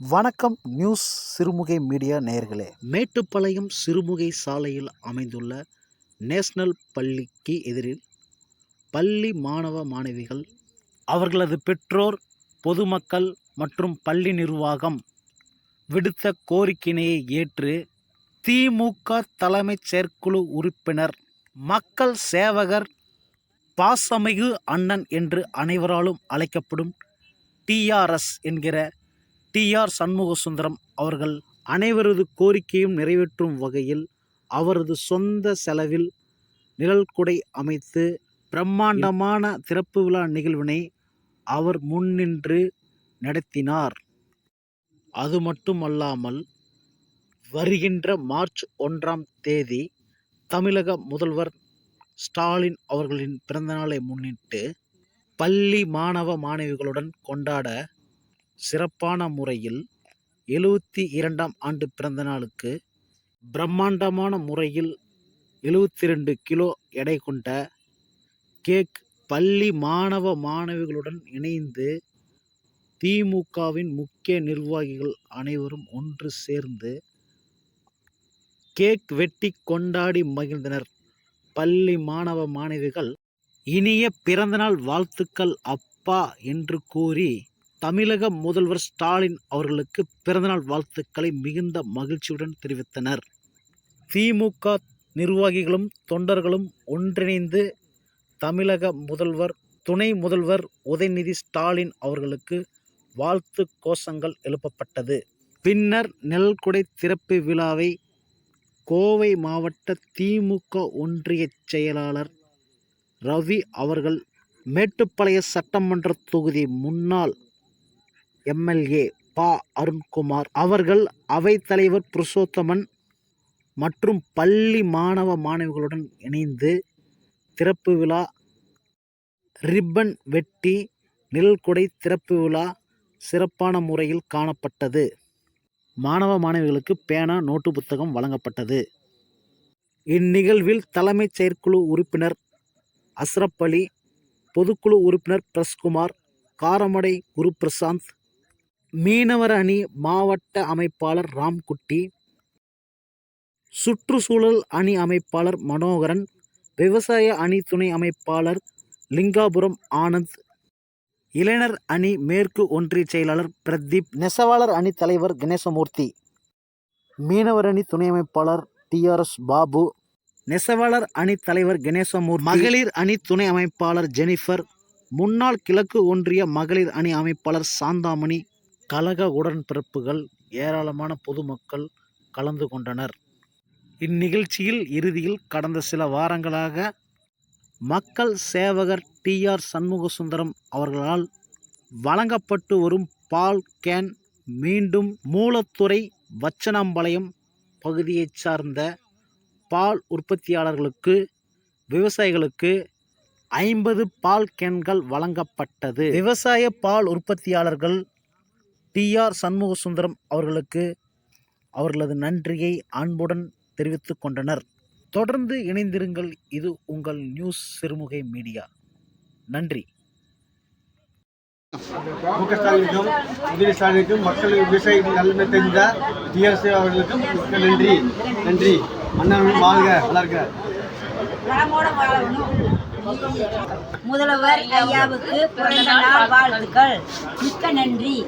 வணக்கம் news Sirumugai media நேயர்களே. மேட்டுப்பாளையம் சிறுமுகை சாலையில் அமைந்துள்ள நேஷனல் பள்ளிக்கு எதிரில் பள்ளி மாணவ மாணவிகள் அவர்களது பெற்றோர் பொதுமக்கள் மற்றும் பள்ளி நிர்வாகம் விடுத்த கோரிக்கையினையை ஏற்று திமுக தலைமைச் செயற்குழு உறுப்பினர் மக்கள் சேவகர் பாசமிகு அண்ணன் என்று அனைவராலும் அழைக்கப்படும் டிஆர்எஸ் என்கிற டிஆர் சண்முக சுந்தரம் அவர்கள் அனைவரது கோரிக்கையும் நிறைவேற்றும் வகையில் அவரது சொந்த செலவில் நிழல்குடை அமைத்து பிரம்மாண்டமான திறப்பு விழா நிகழ்வினை அவர் முன்னின்று நடத்தினார். அது மட்டுமல்லாமல் வருகின்ற மார்ச் ஒன்றாம் தேதி தமிழக முதல்வர் ஸ்டாலின் அவர்களின் பிறந்தநாளை முன்னிட்டு பள்ளி மாணவ மாணவிகளுடன் கொண்டாட சிறப்பான முறையில் எழுவத்தி இரண்டாம் ஆண்டு பிறந்த நாளுக்கு பிரம்மாண்டமான முறையில் எழுவத்தி ரெண்டு கிலோ எடை கொண்ட கேக் பள்ளி மாணவ மாணவிகளுடன் இணைந்து திமுகவின் முக்கிய நிர்வாகிகள் அனைவரும் ஒன்று சேர்ந்து கேக் வெட்டி கொண்டாடி மகிழ்ந்தனர். பள்ளி மாணவ மாணவிகள் இனிய பிறந்தநாள் வாழ்த்துக்கள் அப்பா என்று கூறி தமிழக முதல்வர் ஸ்டாலின் அவர்களுக்கு பிறந்தநாள் வாழ்த்துக்களை மிகுந்த மகிழ்ச்சியுடன் தெரிவித்தனர். திமுக நிர்வாகிகளும் தொண்டர்களும் ஒன்றிணைந்து தமிழக முதல்வர் துணை முதல்வர் உதயநிதி ஸ்டாலின் அவர்களுக்கு வாழ்த்து கோஷங்கள் எழுப்பப்பட்டது. பின்னர் நெல்குடை திறப்பு விழாவை கோவை மாவட்ட திமுக ஒன்றிய செயலாளர் ரவி அவர்கள் மேட்டுப்பாளைய சட்டமன்ற தொகுதி முன்னாள் எம்எல்ஏ பா. அருண்குமார் அவர்கள் அவைத்தலைவர் புருஷோத்தமன் மற்றும் பள்ளி மாணவ மாணவிகளுடன் இணைந்து திறப்பு விழா ரிப்பன் வெட்டி நிழல்குடை திறப்பு விழா சிறப்பான முறையில் காணப்பட்டது. மாணவ மாணவிகளுக்கு பேனா நோட்டு புத்தகம் வழங்கப்பட்டது. இந்நிகழ்வில் தலைமைச் செயற்குழு உறுப்பினர் அஸ்ரப் அலி பொதுக்குழு உறுப்பினர் பிரஸ்குமார் காரமடை குரு பிரசாந்த் மீனவர் அணி மாவட்ட அமைப்பாளர் ராம்குட்டி சுற்றுச்சூழல் அணி அமைப்பாளர் மனோகரன் விவசாய அணி துணை அமைப்பாளர் லிங்காபுரம் ஆனந்த் இளைஞர் அணி மேற்கு ஒன்றிய செயலாளர் பிரதீப் நெசவாளர் அணி தலைவர் கணேசமூர்த்தி மீனவர் அணி துணை அமைப்பாளர் டிஆர்எஸ் பாபு நெசவாளர் அணி தலைவர் கணேசமூர்த்தி மகளிர் அணி துணை அமைப்பாளர் ஜெனிஃபர் முன்னாள் கிழக்கு ஒன்றிய மகளிர் அணி அமைப்பாளர் சாந்தாமணி கழக உடன்பிறப்புகள் ஏராளமான பொதுமக்கள் கலந்து கொண்டனர். இந்நிகழ்ச்சியில் இறுதியில் கடந்த சில வாரங்களாக மக்கள் சேவகர் டிஆர் சண்முகசுந்தரம் அவர்களால் வழங்கப்பட்டு வரும் பால் கேன் மீண்டும் மூலத்துறை வச்சனாம்பாளையம் பகுதியைச் சார்ந்த பால் உற்பத்தியாளர்களுக்கு விவசாயிகளுக்கு ஐம்பது பால் கேன்கள் வழங்கப்பட்டது. விவசாய பால் உற்பத்தியாளர்கள் டிஆர் சண்முகசுந்தரம் அவர்களுக்கு அவர்களது நன்றியை அன்புடன் தெரிவித்துக் கொண்டனர். தொடர்ந்து இணைந்திருங்கள். இது உங்கள் நியூஸ் சிறுமுகை மீடியா. நன்றி. மு க ஸ்டாலினுக்கும் உதய ஸ்டாலினுக்கும் மக்கள் விவசாயிகள் நலனை தெரிந்த டிஆர்எஸ் அவர்களுக்கும் மிக்க நன்றி. நன்றி. அண்ணன் வாழ்க. வாழணும். முதல்வர் ஐயாவுக்கு பிறந்த நாள் வாழ்த்துக்கள். மிக்க நன்றி.